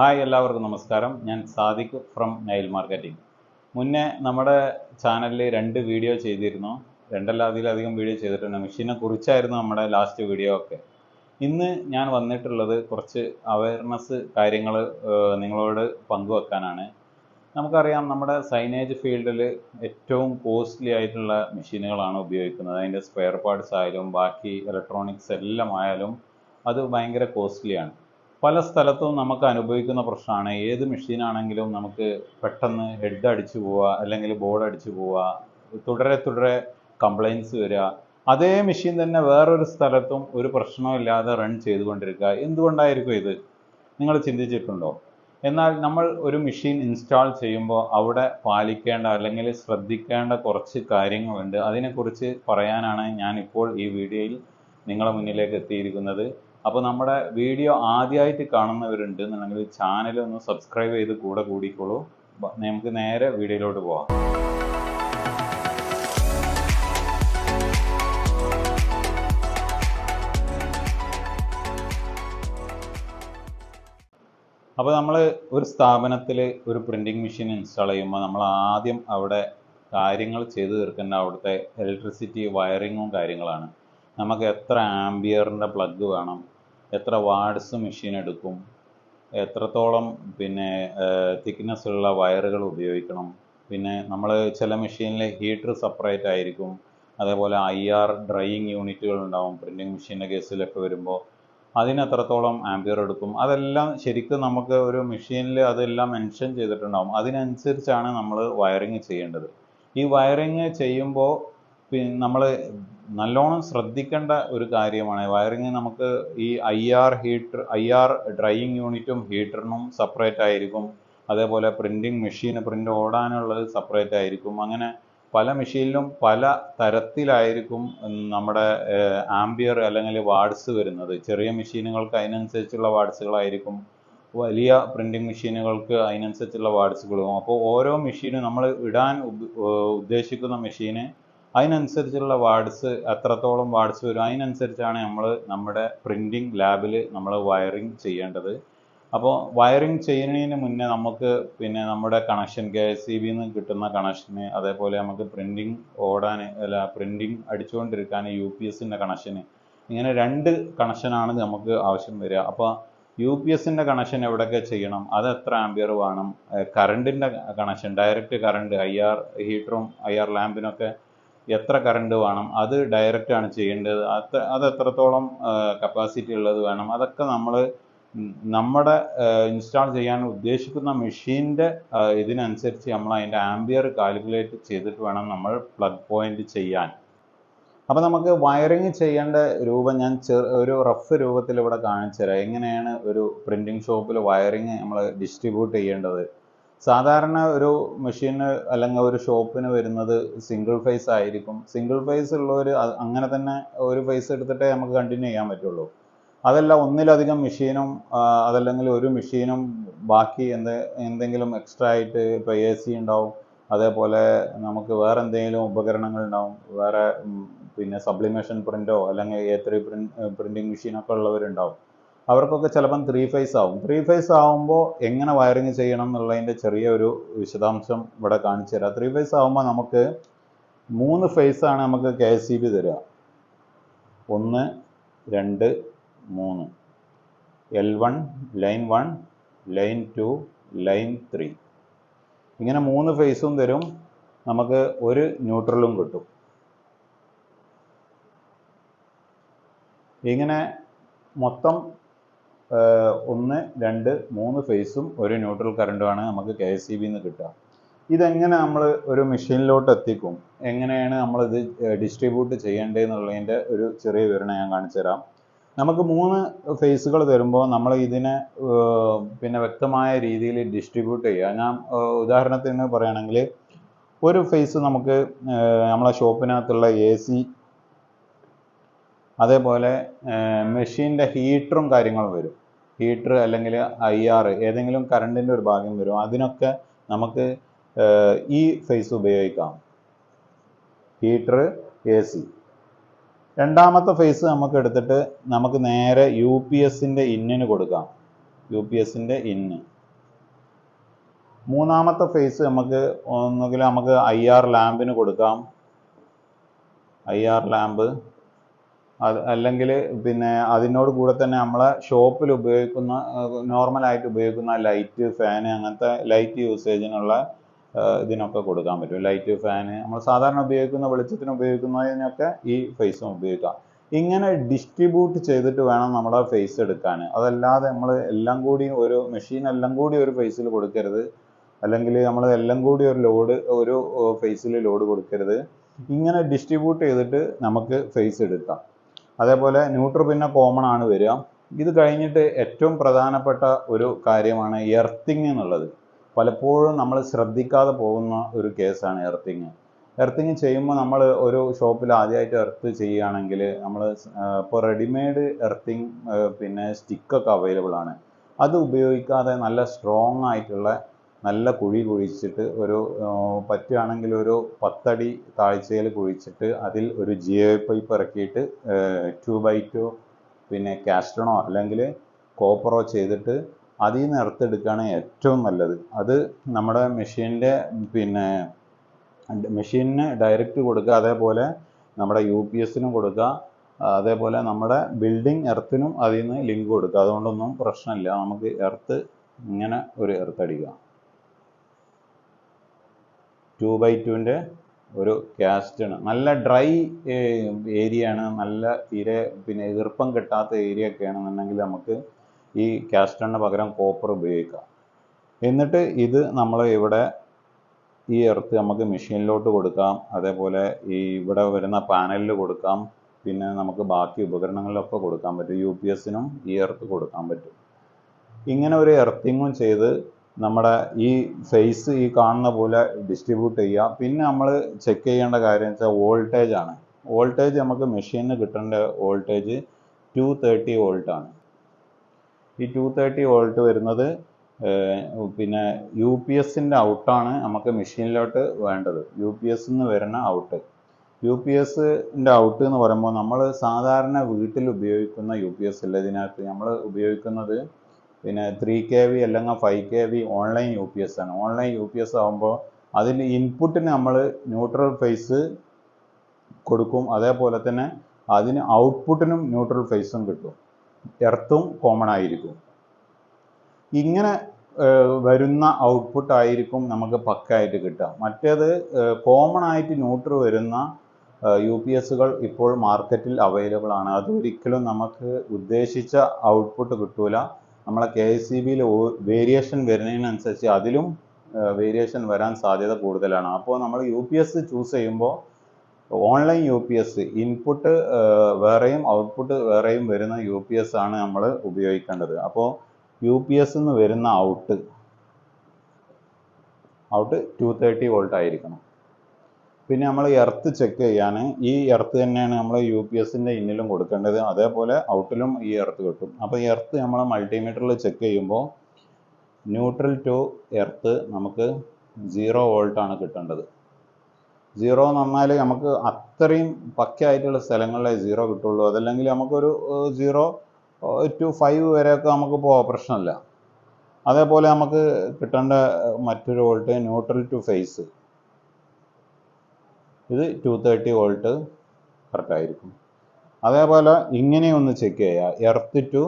Hi എല്ലാവർക്കും നമസ്കാരം. ഞാൻ സാദിഖ് ഫ്രം നൈൽ മാർക്കറ്റിംഗ് മുന്നേ നമ്മുടെ ചാനലിൽ രണ്ട് വീഡിയോ ചെയ്തിരുന്നു. രണ്ടല്ല അതിലധികം വീഡിയോ ചെയ്തിട്ടുണ്ട് മെഷീനെ കുറിച്ചായിരുന്നു നമ്മുടെ ലാസ്റ്റ് വീഡിയോ ഒക്കെ. ഇന്ന് ഞാൻ വന്നിട്ടുള്ളത് കുറച്ച് അവയർനെസ് കാര്യങ്ങൾ നിങ്ങളോട് പങ്കുവെക്കാനാണ്. നമുക്കറിയാം നമ്മുടെ സൈനേജ് ഫീൽഡിൽ ഏറ്റവും കോസ്റ്റ്ലി ആയിട്ടുള്ള മെഷീനുകളാണ് ഉപയോഗിക്കുന്നത്. അതിന്റെ സ്പെയർ പാർട്സ് ആയാലും ബാക്കി ഇലക്ട്രോണിക്സ് എല്ലാം ആയാലും അത് ഭയങ്കര കോസ്റ്റ്ലിയാണ് പല സ്ഥലത്തും നമുക്ക് അനുഭവിക്കുന്ന പ്രശ്നമാണ്. ഏത് മെഷീനാണെങ്കിലും നമുക്ക് പെട്ടെന്ന് ഹെഡ് അടിച്ചു പോവുക അല്ലെങ്കിൽ ബോർഡ് അടിച്ചു പോവുക തുടരെ തുടരെ കംപ്ലൈൻസ് വരിക. അതേ മെഷീൻ തന്നെ വേറൊരു സ്ഥലത്തും ഒരു പ്രശ്നമില്ലാതെ റൺ ചെയ്തുകൊണ്ടിരിക്കുക. എന്തുകൊണ്ടായിരിക്കും ഇത്? നിങ്ങൾ ചിന്തിച്ചിട്ടുണ്ടോ? എന്നാൽ നമ്മൾ ഒരു മെഷീൻ ഇൻസ്റ്റാൾ ചെയ്യുമ്പോൾ അവിടെ പാലിക്കേണ്ട അല്ലെങ്കിൽ ശ്രദ്ധിക്കേണ്ട കുറച്ച് കാര്യങ്ങളുണ്ട്. അതിനെക്കുറിച്ച് പറയാനാണ് ഞാനിപ്പോൾ ഈ വീഡിയോയിൽ നിങ്ങളുടെ മുന്നിലേക്ക് എത്തിയിരിക്കുന്നത്. അപ്പോൾ നമ്മുടെ വീഡിയോ ആദ്യമായിട്ട് കാണുന്നവരുണ്ട് എന്നുണ്ടെങ്കിൽ ചാനൽ ഒന്ന് സബ്സ്ക്രൈബ് ചെയ്ത് കൂടെ കൂടിക്കോളൂ. നമുക്ക് നേരെ വീഡിയോയിലോട്ട് പോവാം. അപ്പോൾ നമ്മൾ ഒരു സ്ഥാപനത്തിൽ ഒരു പ്രിന്റിംഗ് മെഷീൻ ഇൻസ്റ്റാൾ ചെയ്യുമ്പോൾ നമ്മൾ ആദ്യം അവിടെ കാര്യങ്ങൾ ചെയ്തു തീർക്കേണ്ട അവിടുത്തെ ഇലക്ട്രിസിറ്റി വയറിങ്ങും കാര്യങ്ങളാണ്. നമുക്ക് എത്ര ആംബിയറിന്റെ പ്ലഗ് വേണം? എത്ര വാട്സ് മെഷീൻ എടുക്കും എത്രത്തോളം പിന്നെ തിക്നെസ് ഉള്ള വയറുകൾ ഉപയോഗിക്കണം. പിന്നെ നമ്മൾ ചില മെഷീനിൽ ഹീറ്റർ സെപ്പറേറ്റ് ആയിരിക്കും. അതേപോലെ ഐ ആർ ഡ്രൈയിങ് യൂണിറ്റുകൾ ഉണ്ടാവും പ്രിന്റിങ് മെഷീന്റെ കേസിലൊക്കെ വരുമ്പോൾ അതിന് എത്രത്തോളം ആംബിയർ എടുക്കും? അതെല്ലാം ശരിക്കും നമുക്ക് ഒരു മെഷീനിൽ അതെല്ലാം മെൻഷൻ ചെയ്തിട്ടുണ്ടാവും. അതിനനുസരിച്ചാണ് നമ്മൾ വയറിങ് ചെയ്യേണ്ടത്. ഈ വയറിങ് ചെയ്യുമ്പോൾ നമ്മൾ നല്ലോണം ശ്രദ്ധിക്കേണ്ട ഒരു കാര്യമാണ്. വയറിങ് നമുക്ക് ഈ I R heater I R drying യൂണിറ്റും ഹീറ്ററിനും സെപ്പറേറ്റ് ആയിരിക്കും. അതേപോലെ പ്രിന്റിങ് മെഷീൻ പ്രിന്റ് ഓടാനുള്ളത് സെപ്പറേറ്റ് ആയിരിക്കും. അങ്ങനെ പല മെഷീനിലും പല തരത്തിലായിരിക്കും നമ്മുടെ ആംബിയർ അല്ലെങ്കിൽ വാർഡ്സ് വരുന്നത്. ചെറിയ മെഷീനുകൾക്ക് അതിനനുസരിച്ചുള്ള വാർഡ്സുകളായിരിക്കും വലിയ പ്രിന്റിംഗ് മെഷീനുകൾക്ക് അതിനനുസരിച്ചുള്ള വാർഡ്സുകളും അപ്പോൾ ഓരോ മെഷീനും നമ്മൾ ഇടാൻ ഉദ്ദേശിക്കുന്ന മെഷീന് അതിനനുസരിച്ചുള്ള വാർഡ്സ് എത്രത്തോളം വാർഡ്സ് വരും അതിനനുസരിച്ചാണ് നമ്മൾ നമ്മുടെ പ്രിന്റിംഗ് ലാബിൽ നമ്മൾ വയറിങ് ചെയ്യേണ്ടത്. അപ്പോൾ വയറിങ് ചെയ്യുന്നതിന് മുന്നേ നമുക്ക് പിന്നെ നമ്മുടെ കണക്ഷൻ കെ എസ് സി ബിന്ന് കിട്ടുന്ന കണക്ഷന് അതേപോലെ നമുക്ക് പ്രിന്റിംഗ് ഓടാൻ അല്ല പ്രിന്റിംഗ് അടിച്ചുകൊണ്ടിരിക്കാൻ യു പി എസിന്റെ കണക്ഷന് ഇങ്ങനെ രണ്ട് കണക്ഷനാണ് നമുക്ക് ആവശ്യം വരിക. അപ്പോൾ യു പി എസിന്റെ കണക്ഷൻ എവിടെയൊക്കെ ചെയ്യണം? അത് എത്ര ആംബിയർ വേണം? കറണ്ടിന്റെ connection direct current I R ഹീറ്ററും I R ലാമ്പിനൊക്കെ എത്ര കറണ്ട് വേണം അത് ഡയറക്റ്റ് ആണ് ചെയ്യേണ്ടത്. അത് എത്രത്തോളം കപ്പാസിറ്റി ഉള്ളത് വേണം അതൊക്കെ നമ്മൾ നമ്മുടെ ഇൻസ്റ്റാൾ ചെയ്യാൻ ഉദ്ദേശിക്കുന്ന മെഷീന്റെ ഇതിനനുസരിച്ച് നമ്മൾ അതിന്റെ ആംബിയർ കാൽക്കുലേറ്റ് ചെയ്തിട്ട് വേണം നമ്മൾ പ്ലഗ് പോയിന്റ് ചെയ്യാൻ. അപ്പോൾ നമുക്ക് വയറിങ് ചെയ്യേണ്ട രൂപം ഞാൻ ചെറു ഒരു റഫ് രൂപത്തിൽ ഇവിടെ കാണിച്ചു തരാം എങ്ങനെയാണ് ഒരു പ്രിന്റിംഗ് ഷോപ്പിൽ വയറിങ് നമ്മൾ ഡിസ്ട്രിബ്യൂട്ട് ചെയ്യേണ്ടത്? സാധാരണ ഒരു മെഷീന് അല്ലെങ്കിൽ ഒരു ഷോപ്പിന് വരുന്നത് സിംഗിൾ ഫേസ് ആയിരിക്കും. സിംഗിൾ ഫേസ് ഉള്ളവർ അങ്ങനെ തന്നെ ഒരു ഫേസ് എടുത്തിട്ടേ നമുക്ക് കണ്ടിന്യൂ ചെയ്യാൻ പറ്റുള്ളൂ. അതല്ല ഒന്നിലധികം മെഷീനും അതല്ലെങ്കിൽ ഒരു മെഷീനും ബാക്കി എന്ത് എന്തെങ്കിലും എക്സ്ട്രാ ആയിട്ട് ഇപ്പോൾ എ സി ഉണ്ടാവും. അതേപോലെ നമുക്ക് വേറെ എന്തെങ്കിലും ഉപകരണങ്ങൾ ഉണ്ടാവും. വേറെ പിന്നെ സബ്ലിമേഷൻ പ്രിന്റോ അല്ലെങ്കിൽ എ ത്രീ പ്രിന്റ് പ്രിന്റിംഗ് മെഷീനൊക്കെ ഉള്ളവരുണ്ടാവും. അവർക്കൊക്കെ ചിലപ്പം ത്രീ ഫേസ് ആവും. ത്രീ ഫേസ് ആവുമ്പോൾ എങ്ങനെ വയറിങ് ചെയ്യണം എന്നുള്ളതിന്റെ ചെറിയൊരു വിശദാംശം ഇവിടെ കാണിച്ചു തരാം. ത്രീ ഫേസ് ആവുമ്പോൾ നമുക്ക് മൂന്ന് ഫേസ് ആണ് നമുക്ക് കെ എസ് സി ബി തരിക ഒന്ന് രണ്ട് മൂന്ന്. L one line one line two line three ഇങ്ങനെ മൂന്ന് ഫേസും തരും. നമുക്ക് ഒരു ന്യൂട്രലും കിട്ടും. ഇങ്ങനെ മൊത്തം ഒന്ന് രണ്ട് മൂന്ന് ഫേസും ഒരു ന്യൂട്രൽ കറണ്ടുമാണ് നമുക്ക് കെ എസ് സി ബിന്ന് കിട്ടുക. ഇതെങ്ങനെ നമ്മൾ ഒരു മെഷീനിലോട്ട് എത്തിക്കും? എങ്ങനെയാണ് നമ്മളിത് ഡിസ്ട്രിബ്യൂട്ട് ചെയ്യേണ്ടതെന്നുള്ളതിന്റെ ഒരു ചെറിയ വിവരണം ഞാൻ കാണിച്ചു തരാം. നമുക്ക് മൂന്ന് ഫേസുകൾ തരുമ്പോൾ നമ്മൾ ഇതിനെ പിന്നെ വ്യക്തമായ രീതിയിൽ ഡിസ്ട്രിബ്യൂട്ട് ചെയ്യുക. ഞാൻ ഉദാഹരണത്തിന് പറയുകയാണെങ്കിൽ ഒരു ഫേസ് നമുക്ക് നമ്മളെ ഷോപ്പിനകത്തുള്ള എ സി അതേപോലെ മെഷീന്റെ ഹീറ്ററും കാര്യങ്ങളും വരും. ഹീറ്റർ അല്ലെങ്കിൽ ഐ ആർ ഏതെങ്കിലും കറണ്ടിന്റെ ഒരു ഭാഗം വരും. അതിനൊക്കെ നമുക്ക് ഈ ഫേസ് ഉപയോഗിക്കാം. ഹീറ്റർ എ സി രണ്ടാമത്തെ ഫേസ് നമുക്ക് എടുത്തിട്ട് നമുക്ക് നേരെ യു പി എസിന്റെ ഇന്നിന് കൊടുക്കാം. യു പി എസിന്റെ ഇന്ന് മൂന്നാമത്തെ ഫേസ് നമുക്ക് ഒന്നുകിൽ നമുക്ക് ഐ ആർ ലാമ്പിന് കൊടുക്കാം. ഐ ആർ ലാമ്പ് അത് അല്ലെങ്കിൽ പിന്നെ അതിനോട് കൂടെ തന്നെ നമ്മളെ ഷോപ്പിൽ ഉപയോഗിക്കുന്ന നോർമലായിട്ട് ഉപയോഗിക്കുന്ന ലൈറ്റ് ഫാന് അങ്ങനത്തെ ലൈറ്റ് യൂസേജിനുള്ള ഇതിനൊക്കെ കൊടുക്കാൻ പറ്റും. ലൈറ്റ് ഫാന് നമ്മൾ സാധാരണ ഉപയോഗിക്കുന്ന വെളിച്ചത്തിന് ഉപയോഗിക്കുന്നതിനൊക്കെ ഈ ഫേസും ഉപയോഗിക്കാം. ഇങ്ങനെ ഡിസ്ട്രിബ്യൂട്ട് ചെയ്തിട്ട് വേണം നമ്മളെ ഫേസ് എടുക്കാൻ അതല്ലാതെ നമ്മൾ എല്ലാം കൂടി ഒരു മെഷീൻ എല്ലാം കൂടി ഒരു ഫേസിൽ കൊടുക്കരുത്. അല്ലെങ്കിൽ നമ്മൾ എല്ലാം കൂടി ഒരു ലോഡ് ഒരു ഫേസിൽ ലോഡ് കൊടുക്കരുത്. ഇങ്ങനെ ഡിസ്ട്രിബ്യൂട്ട് ചെയ്തിട്ട് നമുക്ക് ഫേസ് എടുക്കാം. അതേപോലെ ന്യൂട്രൽ പിന്നെ കോമൺ ആണ് വരിക. ഇത് കഴിഞ്ഞിട്ട് ഏറ്റവും പ്രധാനപ്പെട്ട ഒരു കാര്യമാണ് എർത്തിങ് എന്നുള്ളത്. പലപ്പോഴും നമ്മൾ ശ്രദ്ധിക്കാതെ പോകുന്ന ഒരു കേസാണ് എർത്തിങ് എർത്തിങ് ചെയ്യുമ്പോൾ നമ്മൾ ഒരു ഷോപ്പിൽ ആദ്യമായിട്ട് എർത്ത് ചെയ്യുകയാണെങ്കിൽ നമ്മൾ ഇപ്പോൾ റെഡിമെയ്ഡ് എർത്തിങ് പിന്നെ സ്റ്റിക്കൊക്കെ അവൈലബിൾ ആണ്. അത് ഉപയോഗിക്കാതെ നല്ല സ്ട്രോങ് ആയിട്ടുള്ള നല്ല കുഴി കുഴിച്ചിട്ട് ഒരു പറ്റുകയാണെങ്കിൽ ഒരു പത്തടി താഴ്ചയിൽ കുഴിച്ചിട്ട് അതിൽ ഒരു ജി ഐ പൈപ്പ് ഇറക്കിയിട്ട് ടു ബൈ ടു പിന്നെ കാസ്റ്റണോ അല്ലെങ്കിൽ കോപ്പറോ ചെയ്തിട്ട് അതിൽ നിന്ന് ഇറത്തെടുക്കുകയാണ് ഏറ്റവും നല്ലത്. അത് നമ്മുടെ മെഷീന്റെ പിന്നെ മെഷീനിന് ഡയറക്റ്റ് കൊടുക്കുക അതേപോലെ നമ്മുടെ യു പി എസിനും കൊടുക്കുക അതേപോലെ നമ്മുടെ ബിൽഡിംഗ് എർത്തിനും അതിൽ നിന്ന് ലിങ്ക് കൊടുക്കുക. അതുകൊണ്ടൊന്നും പ്രശ്നമില്ല. നമുക്ക് എർത്ത് ഇങ്ങനെ ഒരു എർത്ത് അടിക്കുക. ടു ബൈ ടുവിന്റെ ഒരു കാസ്റ്റാണ് നല്ല ഡ്രൈ ഏരിയ ആണ്. നല്ല തീരെ പിന്നെ ഈർപ്പം കിട്ടാത്ത ഏരിയ ഒക്കെ ആണെന്നുണ്ടെങ്കിൽ നമുക്ക് ഈ കാസ്റ്റണിന് പകരം കോപ്പർ ഉപയോഗിക്കാം. എന്നിട്ട് ഇത് നമ്മൾ ഇവിടെ ഈ എർത്ത് നമുക്ക് മെഷീനിലോട്ട് കൊടുക്കാം. അതേപോലെ ഈ ഇവിടെ വരുന്ന പാനലിൽ കൊടുക്കാം. പിന്നെ നമുക്ക് ബാക്കി ഉപകരണങ്ങളിലൊക്കെ കൊടുക്കാൻ പറ്റും. യു പി എസിനും ഈ എർത്ത് കൊടുക്കാൻ പറ്റും. ഇങ്ങനെ ഒരു എർത്തിങ്ങും ചെയ്ത് നമ്മുടെ ഈ ഫേസ് ഈ കാണുന്ന പോലെ ഡിസ്ട്രിബ്യൂട്ട് ചെയ്യുക പിന്നെ നമ്മൾ ചെക്ക് ചെയ്യേണ്ട കാര്യം വെച്ചാൽ വോൾട്ടേജ് ആണ്. വോൾട്ടേജ് നമുക്ക് മെഷീനിന് കിട്ടേണ്ട വോൾട്ടേജ് ടു തേർട്ടി വോൾട്ട് ആണ്. ഈ ടു തേർട്ടി വോൾട്ട് വരുന്നത് പിന്നെ യു പി എസിന്റെ ഔട്ടാണ് നമുക്ക് മെഷീനിലോട്ട് വേണ്ടത്. യു പി എസ് നിന്ന് വരുന്ന ഔട്ട് യു പി എസിന്റെ ഔട്ട് എന്ന് പറയുമ്പോൾ നമ്മൾ സാധാരണ വീട്ടിൽ ഉപയോഗിക്കുന്ന യു പി എസ് അല്ല ഇതിനകത്ത്? നമ്മൾ ഉപയോഗിക്കുന്നത് പിന്നെ ത്രീ കെ വി അല്ലെങ്കിൽ five K V online U P S ആണ്. ഓൺലൈൻ യു പി എസ് ആകുമ്പോൾ അതിൽ ഇൻപുട്ടിന് നമ്മൾ ന്യൂട്രൽ ഫേസ് കൊടുക്കും. അതേപോലെ തന്നെ അതിന് ഔട്ട്പുട്ടിനും ന്യൂട്രൽ ഫേസും കിട്ടും. എർത്തും കോമൺ ആയിരിക്കും. ഇങ്ങനെ വരുന്ന ഔട്ട്പുട്ട് ആയിരിക്കും നമുക്ക് പക്കായിട്ട് കിട്ടുക. മറ്റേത് കോമൺ ആയിട്ട് ന്യൂട്രൽ വരുന്ന യു പി എസുകൾ ഇപ്പോൾ മാർക്കറ്റിൽ അവൈലബിൾ ആണ്. അത് ഒരിക്കലും നമുക്ക് ഉദ്ദേശിച്ച ഔട്ട്പുട്ട് കിട്ടൂല. നമ്മളെ കെ എസ് സി ബിയിൽ വേരിയേഷൻ വരുന്നതിനനുസരിച്ച് അതിലും വേരിയേഷൻ വരാൻ സാധ്യത കൂടുതലാണ്. അപ്പോൾ നമ്മൾ യു പി എസ് ചൂസ് ചെയ്യുമ്പോൾ online U P S input വേറെയും ഔട്ട്പുട്ട് വേറെയും വരുന്ന യു പി എസ് ആണ് നമ്മൾ ഉപയോഗിക്കേണ്ടത്. അപ്പോൾ യു പി എസ് എന്ന് വരുന്ന out out two thirty volt ആയിരിക്കണം. പിന്നെ നമ്മൾ എർത്ത് ചെക്ക് ചെയ്യാൻ ഈ എർത്ത് തന്നെയാണ് നമ്മൾ യു പി എസിന്റെ ഇന്നിലും കൊടുക്കേണ്ടത്. അതേപോലെ ഔട്ടിലും ഈ എർത്ത് കിട്ടും. അപ്പോൾ ഈ എർത്ത് നമ്മൾ മൾട്ടിമീറ്ററിൽ ചെക്ക് ചെയ്യുമ്പോൾ ന്യൂട്രൽ ടു എർത്ത് നമുക്ക് സീറോ വോൾട്ടാണ് കിട്ടേണ്ടത്. സീറോ പറഞ്ഞാൽ നമുക്ക് അത്രയും പക്കയായിട്ടുള്ള സ്ഥലങ്ങളിലെ സീറോ കിട്ടുള്ളൂ. അതല്ലെങ്കിൽ നമുക്കൊരു സീറോ ടു ഫൈവ് വരെയൊക്കെ നമുക്ക് പോകാം പ്രശ്നമില്ല. അതേപോലെ നമുക്ക് കിട്ടേണ്ട മറ്റൊരു വോൾട്ട് ന്യൂട്രൽ ടു ഫേസ് ഇത് ടു തേർട്ടി വോൾട്ട് കറക്റ്റായിരിക്കും അതേപോലെ ഇങ്ങനെ ഒന്ന് ചെക്ക് ചെയ്യുക earth to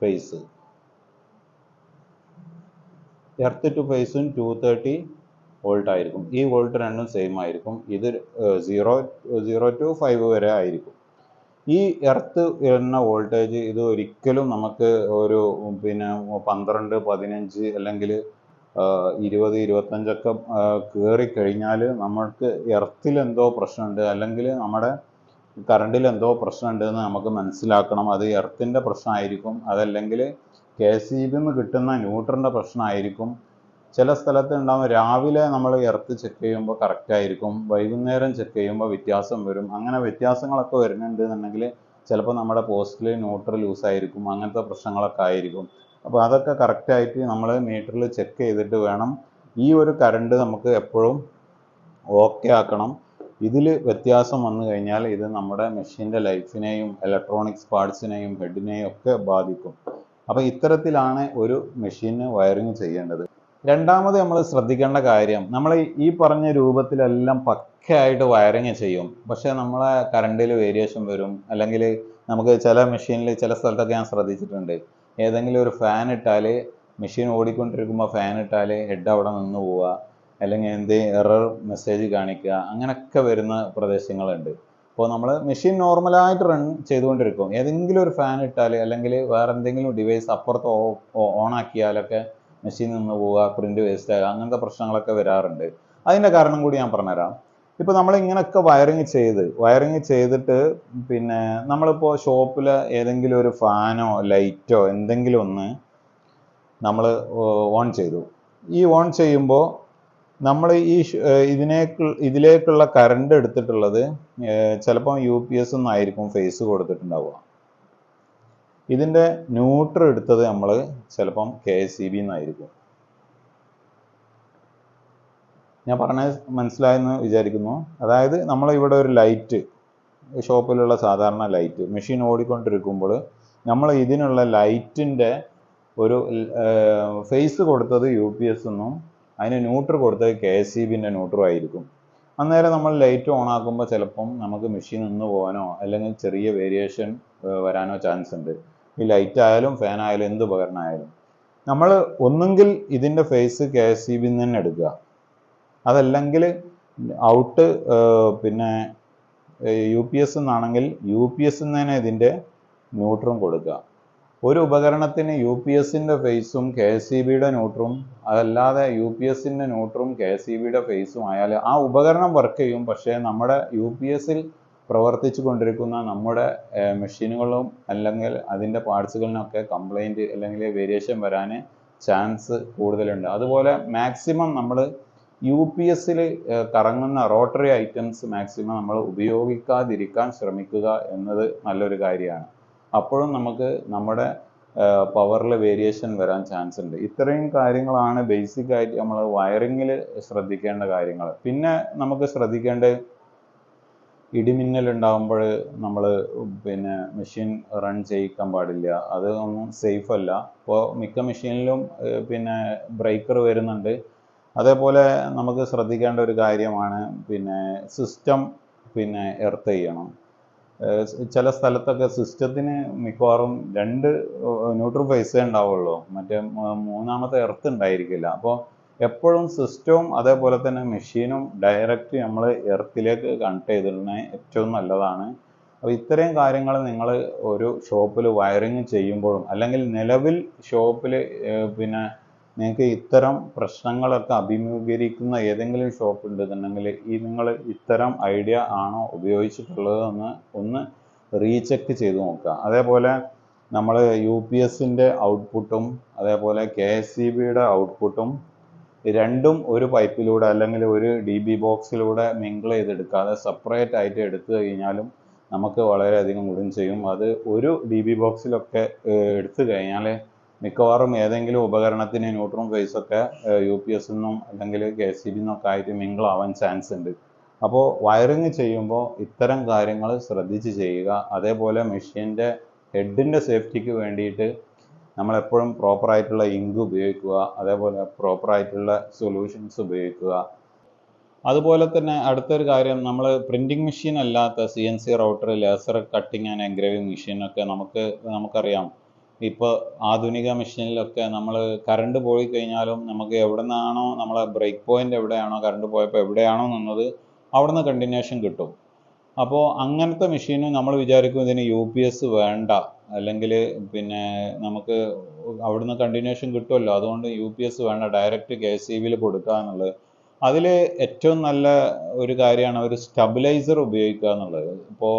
phase earth to ഫേസും ടു തേർട്ടി വോൾട്ട് ആയിരിക്കും. ഈ വോൾട്ട് രണ്ടും സെയിം ആയിരിക്കും. ഇത് സീറോ സീറോ ടു ഫൈവ് വരെ ആയിരിക്കും. ഈ എർത്ത് എന്ന വോൾട്ടേജ് ഇത് ഒരിക്കലും നമുക്ക് ഒരു പിന്നെ പന്ത്രണ്ട് പതിനഞ്ച് അല്ലെങ്കിൽ ഇരുപത് ഇരുപത്തഞ്ചൊക്കെ കേറി കഴിഞ്ഞാൽ നമ്മൾക്ക് എർത്തിൽ എന്തോ പ്രശ്നമുണ്ട്. അല്ലെങ്കിൽ നമ്മുടെ കറണ്ടിൽ എന്തോ പ്രശ്നമുണ്ട് എന്ന് നമുക്ക് മനസ്സിലാക്കണം. അത് എർത്തിന്റെ പ്രശ്നമായിരിക്കും. അതല്ലെങ്കിൽ കെ സി ബി നിന്ന് കിട്ടുന്ന ന്യൂട്രന്റെ പ്രശ്നമായിരിക്കും. ചില സ്ഥലത്ത് ഉണ്ടാവും. രാവിലെ നമ്മൾ എർത്ത് ചെക്ക് ചെയ്യുമ്പോൾ കറക്റ്റ് ആയിരിക്കും. വൈകുന്നേരം ചെക്ക് ചെയ്യുമ്പോൾ വ്യത്യാസം വരും. അങ്ങനെ വ്യത്യാസങ്ങളൊക്കെ വരുന്നുണ്ട് എന്നുണ്ടെങ്കിൽ ചിലപ്പോൾ നമ്മുടെ പോസ്റ്റിൽ ന്യൂട്രൽ ലൂസ് ആയിരിക്കും. അങ്ങനത്തെ പ്രശ്നങ്ങളൊക്കെ ആയിരിക്കും. അപ്പോൾ അതൊക്കെ കറക്റ്റായിട്ട് നമ്മൾ മീറ്ററിൽ ചെക്ക് ചെയ്തിട്ട് വേണം ഈ ഒരു കറണ്ട് നമുക്ക് എപ്പോഴും ഓക്കെ ആക്കണം. ഇതിൽ വ്യത്യാസം വന്നു കഴിഞ്ഞാൽ ഇത് നമ്മുടെ മെഷീന്റെ ലൈഫിനെയും ഇലക്ട്രോണിക്സ് പാർട്സിനെയും ഹെഡിനെയും ഒക്കെ ബാധിക്കും. അപ്പോൾ ഇത്തരത്തിലാണ് ഒരു മെഷീന് വയറിങ് ചെയ്യേണ്ടത്. രണ്ടാമത് നമ്മൾ ശ്രദ്ധിക്കേണ്ട കാര്യം നമ്മൾ ഈ പറഞ്ഞ രൂപത്തിലെല്ലാം പക്കയായിട്ട് വയറിങ് ചെയ്യും. പക്ഷേ നമ്മളെ കറണ്ടിൽ വേരിയേഷൻ വരും. അല്ലെങ്കിൽ നമുക്ക് ചില മെഷീനിൽ ചില സ്ഥലത്തൊക്കെ ഞാൻ ശ്രദ്ധിച്ചിട്ടുണ്ട്. ഏതെങ്കിലും ഒരു ഫാൻ ഇട്ടാൽ മെഷീൻ ഓടിക്കൊണ്ടിരിക്കുമ്പോൾ ഫാൻ ഇട്ടാൽ ഹെഡ് അവിടെ നിന്ന് പോവുക അല്ലെങ്കിൽ എന്ത് എറർ മെസ്സേജ് കാണിക്കുക അങ്ങനെയൊക്കെ വരുന്ന പ്രദേശങ്ങളുണ്ട്. അപ്പോൾ നമ്മൾ മെഷീൻ നോർമലായിട്ട് റൺ ചെയ്തുകൊണ്ടിരിക്കും. ഏതെങ്കിലും ഒരു ഫാൻ ഇട്ടാൽ അല്ലെങ്കിൽ വേറെ എന്തെങ്കിലും ഡിവൈസ് അപ്പുറത്ത് ഓൺ ആക്കിയാലൊക്കെ മെഷീൻ നിന്ന് പോവുക പ്രിന്റ് വേസ്റ്റ് ആകുക അങ്ങനത്തെ പ്രശ്നങ്ങളൊക്കെ വരാറുണ്ട്. അതിന്റെ കാരണം കൂടി ഞാൻ പറഞ്ഞുതരാം. ഇപ്പോൾ നമ്മൾ ഇങ്ങനെയൊക്കെ വയറിങ് ചെയ്ത് വയറിങ് ചെയ്തിട്ട് പിന്നെ നമ്മളിപ്പോൾ ഷോപ്പിൽ ഏതെങ്കിലും ഒരു ഫാനോ ലൈറ്റോ എന്തെങ്കിലും ഒന്ന് നമ്മൾ ഓൺ ചെയ്തു. ഈ ഓൺ ചെയ്യുമ്പോൾ നമ്മൾ ഈ ഇതിനേക്ക് ഇതിലേക്കുള്ള കറണ്ട് എടുത്തിട്ടുള്ളത് ചിലപ്പോൾ യു പി എസ് ഒന്നായിരിക്കും ഫേസ് കൊടുത്തിട്ടുണ്ടാവുക. ഇതിന്റെ ന്യൂട്രൽ എടുത്തത് നമ്മൾ ചിലപ്പം കെ എസ് സി ബി എന്നായിരിക്കും ഞാൻ പറഞ്ഞത് മനസ്സിലായെന്ന് വിചാരിക്കുന്നു. അതായത് നമ്മളിവിടെ ഒരു ലൈറ്റ് ഷോപ്പിലുള്ള സാധാരണ ലൈറ്റ് മെഷീൻ ഓടിക്കൊണ്ടിരിക്കുമ്പോൾ നമ്മൾ ഇതിനുള്ള ലൈറ്റിന്റെ ഒരു ഫേസ് കൊടുത്തത് യു പി എസ് എന്നും അതിന് ന്യൂട്രർ കൊടുത്തത് കെ എസ് സി ബിന്റെ ന്യൂട്രും ആയിരിക്കും. അന്നേരം നമ്മൾ ലൈറ്റ് ഓൺ ആക്കുമ്പോൾ ചിലപ്പം നമുക്ക് മെഷീൻ നിന്ന് പോകാനോ അല്ലെങ്കിൽ ചെറിയ വേരിയേഷൻ വരാനോ ചാൻസ് ഉണ്ട്. ഈ ലൈറ്റ് ആയാലും ഫാൻ ആയാലും എന്ത് ഉപകരണം ആയാലും നമ്മൾ ഒന്നുകിൽ ഇതിന്റെ ഫേസ് കെ എസ് സി ബിന്ന് തന്നെ എടുക്കുക. അതല്ലെങ്കിൽ ഔട്ട് പിന്നെ യു പി എസ് എന്നാണെങ്കിൽ യു പി എസ് തന്നെ ഇതിന്റെ ന്യൂട്രും കൊടുക്കുക. ഒരു ഉപകരണത്തിന് യു പി എസിന്റെ ഫേസും കെ സി ബിയുടെ ന്യൂട്രും അതല്ലാതെ യു പി എസിന്റെ ന്യൂട്രും കെ സി ബിയുടെ ഫേസും ആയാൽ ആ ഉപകരണം വർക്ക് ചെയ്യും. പക്ഷേ നമ്മുടെ യു പി എസിൽ പ്രവർത്തിച്ചു കൊണ്ടിരിക്കുന്ന നമ്മുടെ മെഷീനുകളും അല്ലെങ്കിൽ അതിന്റെ പാർട്സുകളിനൊക്കെ കംപ്ലൈന്റ് അല്ലെങ്കിൽ വേരിയേഷൻ വരാൻ ചാൻസ് കൂടുതലുണ്ട്. അതുപോലെ മാക്സിമം നമ്മൾ യു പി എസ്സിൽ കറങ്ങുന്ന റോട്ടറി ഐറ്റംസ് മാക്സിമം നമ്മൾ ഉപയോഗിക്കാതിരിക്കാൻ ശ്രമിക്കുക എന്നത് നല്ലൊരു കാര്യമാണ്. അപ്പോഴും നമുക്ക് നമ്മുടെ പവറിൽ വേരിയേഷൻ വരാൻ ചാൻസ് ഉണ്ട്. ഇത്രയും കാര്യങ്ങളാണ് ബേസിക് ആയിട്ട് നമ്മൾ വയറിങ്ങിൽ ശ്രദ്ധിക്കേണ്ട കാര്യങ്ങൾ പിന്നെ നമുക്ക് ശ്രദ്ധിക്കേണ്ട ഇടിമിന്നൽ ഉണ്ടാകുമ്പോൾ നമ്മൾ പിന്നെ മെഷീൻ റൺ ചെയ്യിക്കാൻ പാടില്ല. അത് ഒന്നും സേഫ് അല്ല. ഇപ്പോൾ മിക്ക മെഷീനിലും പിന്നെ ബ്രേക്കർ വരുന്നുണ്ട്. അതേപോലെ നമുക്ക് ശ്രദ്ധിക്കേണ്ട ഒരു കാര്യമാണ് പിന്നെ സിസ്റ്റം പിന്നെ എർത്ത് ചെയ്യണം. ചില സ്ഥലത്തൊക്കെ സിസ്റ്റത്തിന് മിക്കവാറും രണ്ട് ന്യൂട്രൽ ഫേസ് ഉണ്ടാവുള്ളൂ. മറ്റേ മൂന്നാമത്തെ എർത്ത് ഉണ്ടായിരിക്കില്ല. അപ്പോൾ എപ്പോഴും സിസ്റ്റവും അതേപോലെ തന്നെ മെഷീനും ഡയറക്റ്റ് നമ്മൾ എർത്തിലേക്ക് കണക്ട് ചെയ്തിടുന്നത് ഏറ്റവും നല്ലതാണ്. അപ്പോൾ ഇത്രയും കാര്യങ്ങൾ നിങ്ങൾ ഒരു ഷോപ്പിൽ വയറിങ് ചെയ്യുമ്പോഴും അല്ലെങ്കിൽ നിലവിൽ ഷോപ്പിൽ പിന്നെ നിങ്ങൾക്ക് ഇത്തരം പ്രശ്നങ്ങളൊക്കെ അഭിമുഖീകരിക്കുന്ന ഏതെങ്കിലും ഷോപ്പ് ഉണ്ടെന്നുണ്ടെങ്കിൽ ഈ നിങ്ങൾ ഇത്തരം ഐഡിയ ആണോ ഉപയോഗിച്ചിട്ടുള്ളതെന്ന് ഒന്ന് റീചെക്ക് ചെയ്ത് നോക്കുക. അതേപോലെ നമ്മൾ യു പി എസിന്റെ ഔട്ട്പുട്ടും അതേപോലെ കെ എസ് സി ബിയുടെ ഔട്ട്പുട്ടും രണ്ടും ഒരു പൈപ്പിലൂടെ അല്ലെങ്കിൽ ഒരു ഡി ബി ബോക്സിലൂടെ മിങ്കിൾ ചെയ്തെടുക്കാതെ സെപ്പറേറ്റ് ആയിട്ട് എടുത്തു കഴിഞ്ഞാലും നമുക്ക് വളരെയധികം ഗുണം ചെയ്യും. അത് ഒരു ഡി ബി ബോക്സിലൊക്കെ എടുത്തു കഴിഞ്ഞാൽ മിക്കവാറും ഏതെങ്കിലും ഉപകരണത്തിന് ന്യൂട്രോൺ ഫേസ് ഒക്കെ യു പി എസ് നിന്നും അല്ലെങ്കിൽ കെ സി ബി നിന്നൊക്കെ ആയിട്ട് മിങ്കിൾ ആവാൻ ചാൻസ് ഉണ്ട്. അപ്പോൾ വയറിങ് ചെയ്യുമ്പോൾ ഇത്തരം കാര്യങ്ങൾ ശ്രദ്ധിച്ച് ചെയ്യുക. അതേപോലെ മെഷീന്റെ ഹെഡിന്റെ സേഫ്റ്റിക്ക് വേണ്ടിയിട്ട് നമ്മളെപ്പോഴും പ്രോപ്പറായിട്ടുള്ള ഇങ്ക് ഉപയോഗിക്കുക. അതേപോലെ പ്രോപ്പറായിട്ടുള്ള സൊല്യൂഷൻസ് ഉപയോഗിക്കുക. അതുപോലെ തന്നെ അടുത്തൊരു കാര്യം നമ്മൾ പ്രിന്റിംഗ് മെഷീൻ അല്ലാത്ത C N C router laser cutting and engraving മെഷീനൊക്കെ നമുക്ക് നമുക്കറിയാം. ഇപ്പോൾ ആധുനിക മെഷീനിലൊക്കെ നമ്മൾ കറണ്ട് പോയി കഴിഞ്ഞാലും നമുക്ക് എവിടെ നിന്നാണോ നമ്മളെ ബ്രേക്ക് പോയിന്റ് എവിടെയാണോ കറണ്ട് പോയപ്പോൾ എവിടെയാണോ നിന്നത് അവിടെ നിന്ന് കണ്ടിന്യൂഷൻ കിട്ടും. അപ്പോൾ അങ്ങനത്തെ മെഷീന് നമ്മൾ വിചാരിക്കും ഇതിന് യു പി എസ് വേണ്ട. അല്ലെങ്കിൽ പിന്നെ നമുക്ക് അവിടുന്ന് കണ്ടിന്യൂഷൻ കിട്ടുമല്ലോ. അതുകൊണ്ട് യു പി എസ് വേണ്ട. ഡയറക്റ്റ് കെ സി ബിയിൽ കൊടുക്കുക എന്നുള്ളത്. അതിൽ ഏറ്റവും നല്ല ഒരു കാര്യമാണ് ഒരു സ്റ്റെബിലൈസർ ഉപയോഗിക്കുക എന്നുള്ളത്. ഇപ്പോൾ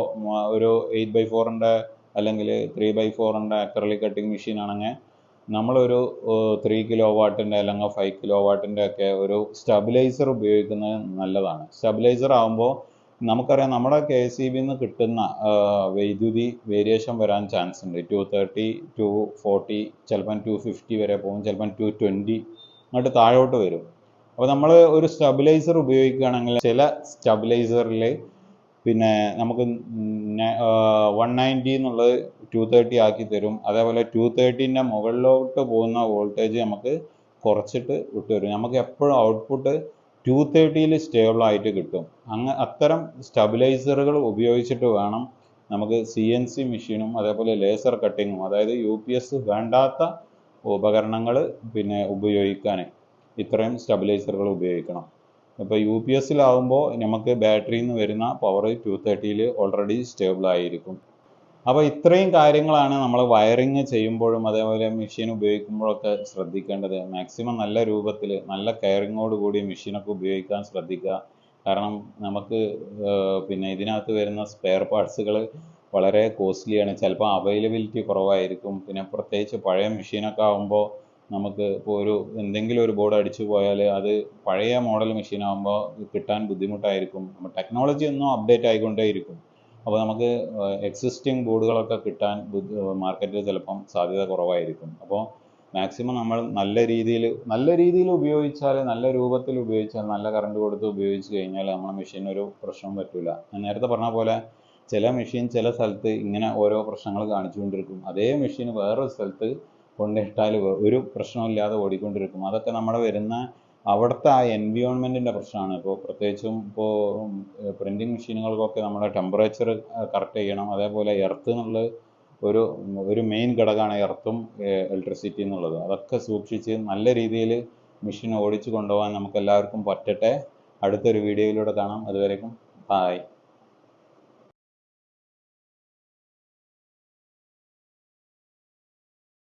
ഒരു എയ്റ്റ് ബൈ ഫോറിന്റെ അല്ലെങ്കിൽ ത്രീ ബൈ ഫോറിന്റെ അക്രലിക് കട്ടിങ് മെഷീൻ ആണെങ്കിൽ നമ്മളൊരു ത്രീ കിലോ വാട്ടിന്റെ അല്ലെങ്കിൽ ഫൈവ് കിലോ വാട്ടിന്റെ ഒക്കെ ഒരു സ്റ്റെബിലൈസർ ഉപയോഗിക്കുന്നത് നല്ലതാണ്. സ്റ്റെബിലൈസർ ആകുമ്പോൾ നമുക്കറിയാം നമ്മുടെ കെ എസ് ഇ നിന്ന് കിട്ടുന്ന വൈദ്യുതി വേരിയേഷൻ വരാൻ ചാൻസ് ഉണ്ട്. ടു തേർട്ടി ടു ഫോർട്ടി ചിലപ്പം ടു ഫിഫ്റ്റി വരെ പോകും ചിലപ്പം ടു ട്വന്റി അങ്ങോട്ട് താഴോട്ട് വരും. അപ്പോൾ നമ്മൾ ഒരു സ്റ്റെബിലൈസർ ഉപയോഗിക്കുകയാണെങ്കിൽ ചില സ്റ്റെബിലൈസറിൽ പിന്നെ നമുക്ക് വൺ നയന്റി എന്നുള്ളത് ടു തേർട്ടി ആക്കി തരും. അതേപോലെ ടു തേർട്ടീന്റെ മുകളിലോട്ട് പോകുന്ന വോൾട്ടേജ് നമുക്ക് കുറച്ചിട്ട് വിട്ടുവരും നമുക്ക് എപ്പോഴും ഔട്ട്പുട്ട് ടു തേർട്ടിയിൽ സ്റ്റേബിൾ ആയിട്ട് കിട്ടും. അങ്ങ് അത്തരം സ്റ്റെബിലൈസറുകൾ ഉപയോഗിച്ചിട്ട് വേണം നമുക്ക് സി എൻ സി മെഷീനും അതേപോലെ ലേസർ കട്ടിങ്ങും അതായത് യു പി എസ് വേണ്ടാത്ത ഉപകരണങ്ങൾ പിന്നെ ഉപയോഗിക്കാൻ ഇത്രയും സ്റ്റെബിലൈസറുകൾ ഉപയോഗിക്കണം. ഇപ്പോൾ യു പി എസിലാവുമ്പോൾ നമുക്ക് ബാറ്ററിയിൽ നിന്ന് വരുന്ന പവർ ടു തേർട്ടിയിൽ ഓൾറെഡി സ്റ്റേബിൾ ആയിരിക്കും. അപ്പോൾ ഇത്രയും കാര്യങ്ങളാണ് നമ്മൾ വയറിങ് ചെയ്യുമ്പോഴും അതേപോലെ മെഷീൻ ഉപയോഗിക്കുമ്പോഴൊക്കെ ശ്രദ്ധിക്കേണ്ടത്. മാക്സിമം നല്ല രൂപത്തിൽ നല്ല കെയറിങ്ങോട് കൂടി മെഷീനൊക്കെ ഉപയോഗിക്കാൻ ശ്രദ്ധിക്കുക. കാരണം നമുക്ക് പിന്നെ ഇതിനകത്ത് വരുന്ന സ്പെയർ പാർട്സുകൾ വളരെ കോസ്റ്റ്ലിയാണ് ചിലപ്പോൾ അവൈലബിലിറ്റി കുറവായിരിക്കും. പിന്നെ പ്രത്യേകിച്ച് പഴയ മെഷീനൊക്കെ ആകുമ്പോൾ നമുക്ക് ഇപ്പോൾ ഒരു എന്തെങ്കിലും ഒരു ബോർഡ് അടിച്ചു പോയാൽ അത് പഴയ മോഡൽ മെഷീൻ ആകുമ്പോൾ കിട്ടാൻ ബുദ്ധിമുട്ടായിരിക്കും. ടെക്നോളജി ഒന്നും അപ്ഡേറ്റ് ആയിക്കൊണ്ടേയിരിക്കും അപ്പോൾ നമുക്ക് എക്സിസ്റ്റിംഗ് ബോർഡുകളൊക്കെ കിട്ടാൻ മാർക്കറ്റിൽ ചിലപ്പം സാധ്യത കുറവായിരിക്കും. അപ്പോൾ മാക്സിമം നമ്മൾ നല്ല രീതിയിൽ നല്ല രീതിയിൽ ഉപയോഗിച്ചാൽ നല്ല രൂപത്തിൽ ഉപയോഗിച്ചാൽ നല്ല കറണ്ട് കൊടുത്ത് ഉപയോഗിച്ച് കഴിഞ്ഞാൽ നമ്മുടെ മെഷീൻ ഒരു പ്രശ്നവും പറ്റില്ല ഞാൻ നേരത്തെ പറഞ്ഞ പോലെ ചില മെഷീൻ ചില സ്ഥലത്ത് ഇങ്ങനെ ഓരോ പ്രശ്നങ്ങൾ കാണിച്ചുകൊണ്ടിരിക്കും. അതേ മെഷീൻ വേറൊരു സ്ഥലത്ത് കൊണ്ടിട്ടാൽ ഒരു പ്രശ്നമില്ലാതെ ഓടിക്കൊണ്ടിരിക്കും. അതൊക്കെ നമ്മുടെ വരുന്ന അവിടുത്തെ ആ എൻവിയോൺമെന്റിന്റെ പ്രശ്നമാണ്. ഇപ്പോൾ പ്രത്യേകിച്ചും ഇപ്പോൾ പ്രിന്റിങ് മെഷീനുകൾക്കൊക്കെ നമ്മുടെ ടെമ്പറേച്ചർ കറക്റ്റ് ചെയ്യണം. അതേപോലെ എർത്ത് എന്നുള്ള ഒരു ഒരു മെയിൻ ഘടകമാണ് എർത്തും ഇലക്ട്രിസിറ്റി എന്നുള്ളത്. അതൊക്കെ സൂക്ഷിച്ച് നല്ല രീതിയിൽ മെഷീൻ ഓടിച്ചു കൊണ്ടുപോകാൻ നമുക്ക് എല്ലാവർക്കും പറ്റട്ടെ. അടുത്തൊരു വീഡിയോയിലൂടെ കാണാം. അതുവരേക്കും ബായ്